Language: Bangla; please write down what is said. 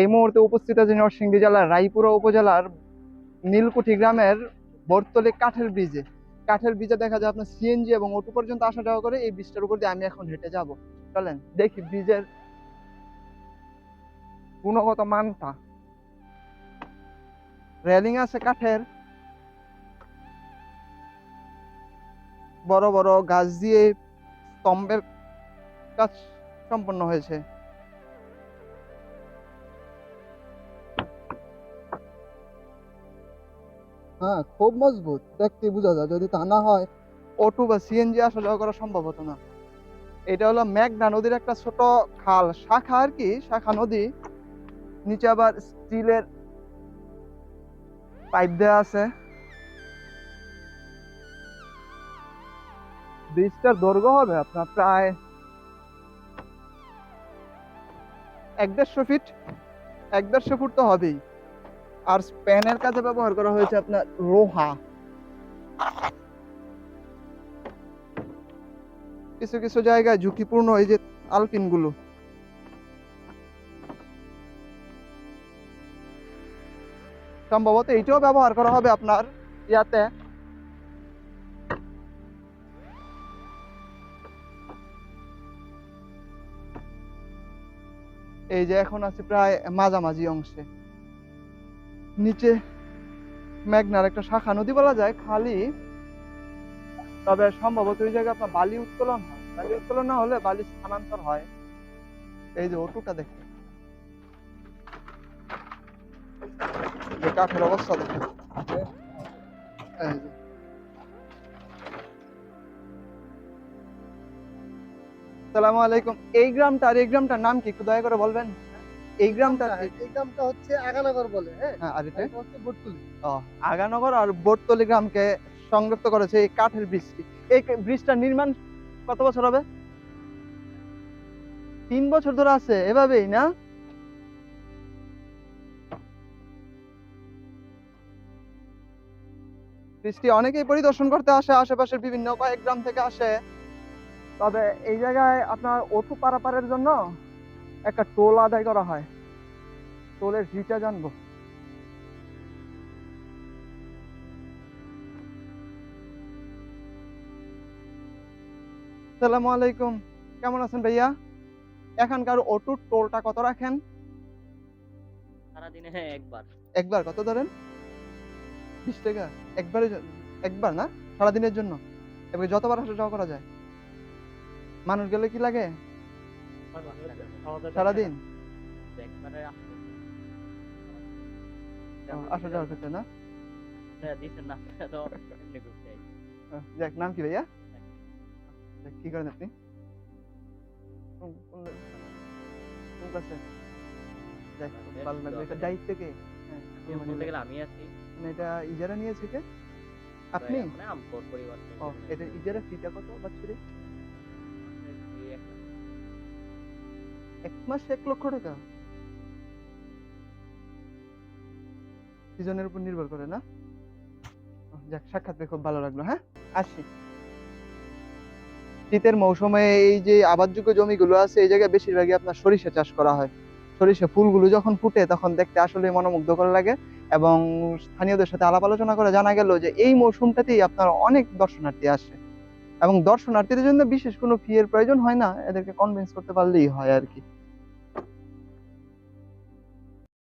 এই মুহূর্তে উপস্থিত আছে নরসিংদী জেলার রায়পুরা উপজেলার নীলকুঠি গ্রামের বর্তলে কাঠের ব্রিজে। কাঠের ব্রিজে দেখা যায় আপনার সিএনজি এবং অটো পর্যন্ত আসা যাওয়া করে, এই ব্রিজটার উপর দিয়ে আমি এখন হেঁটে যাব। চলেন, দেখি ব্রিজের গুণগত মানটা। রেলিং আছে কাঠের। বড় বড় গাছ দিয়ে স্তম্ভের কাজ সম্পন্ন হয়েছে। হ্যাঁ খুব মজবুত। দেখতে বোঝা যায়, যদি তা না হয়। অটো বা সিএনজি আসা যাওয়া করা সম্ভব হতো না। এটা হলো মেঘনা নদীর একটা ছোট খাল। শাখা আর কি, শাখা নদী। নিচে আবার স্টিলের পাইপ দেওয়া আছে। ব্রিজটার দৈর্ঘ্য হবে আপনার প্রায় এক দেড়শো ফিট। এক দেড়শো ফুট তো হবেই। আর স্প্যানের কাজে ব্যবহার করা হয়েছে আপনার লোহা। কিছু কিছু জায়গায় ঝুঁকিপূর্ণ এই যে আলপিনগুলো সম্ভবত এইটাও ব্যবহার করা হবে আপনার ইয়াতে। এই যে এখন আছে প্রায় মাঝামাঝি অংশে। নিচে মেঘনার একটা শাখা নদী বলা যায়, খালি। তবে সম্ভবত ওই জায়গায় আপনার বালি উত্তোলন হয়। বালি উত্তোলন না হলে বালি স্থানান্তর হয়। এই যে ওটুটা দেখে কাঠের অবস্থা দেখে এই। সালামু আলাইকুম। এই গ্রামটা আর এই গ্রামটার নাম কি? একটু দয়া করে বলবেন? এই গ্রামটা এই গ্রামটা হচ্ছে আগানগর বলে হ্যাঁ? হ্যাঁ আর এটা? হচ্ছে বটতলি। ও, আগানগর আর বোটতলি গ্রামকে সংযুক্ত করেছে এই কাঠের ব্রিজটি। এই ব্রিজটা নির্মাণ কত বছর হবে? তিন বছর ধরে আছে এভাবেই না? ব্রিজটি অনেকেই পরিদর্শন করতে আসে আশেপাশের বিভিন্ন কয়েক গ্রাম থেকে আসে। তবে এই জায়গায় আপনার ওঠু পারাপারের জন্য একটা টোল আদায় করা হয়। টোলের ফিটা জানব। সালামু আলাইকুম। কেমন আছেন ভাইয়া? এখানকার অটুর টোলটা কত রাখেন? সারাদিনে একবার। একবার? কত ধরেন? বিশ টাকা? একবারে একবার না? সারাদিনের জন্য? এবারে যতবার আসা যাওয়া করা যায়? মানুষ গেলে কি লাগে? সারাদিন? আসা ক্ষেত্রে না? হ্যাঁ, যাক নাম কি ভাইয়া? কি করেন আপনি? কোন- কোন- কোন ক্লাসে? যাক, ভালো লাগল। এটা দায়িত্ব কে? হ্যাঁ, মানে আমি আছি। মানে এটা ইজারা নিয়েছে কে? আপনি? মানে এটা ইজারা ফিটা কত এক এক লক্ষ টাকা। সিজনের উপর নির্ভর করে, না? যাক, সাক্ষাৎ খুব ভালো লাগল হ্যাঁ? আসি। শীতের মৌসুমে এই যে আবাদযোগ্য জমিগুলো আছে, এই জায়গায় বেশিরভাগই আপনার সরিষা চাষ করা হয়। সরিষা ফুলগুলো যখন ফুটে, তখন দেখতে আসলে মনোমুগ্ধকর লাগে এবং স্থানীয়দের সাথে আলাপ আলোচনা করে জানা গেল যে এই মৌসুমটাতেই আপনার অনেক দর্শনার্থী আসে। এবং দর্শনার্থীদের জন্য বিশেষ কোনো ফি এর প্রয়োজন হয় না, এদেরকে কনভিন্স করতে পারলেই হয় আর কি।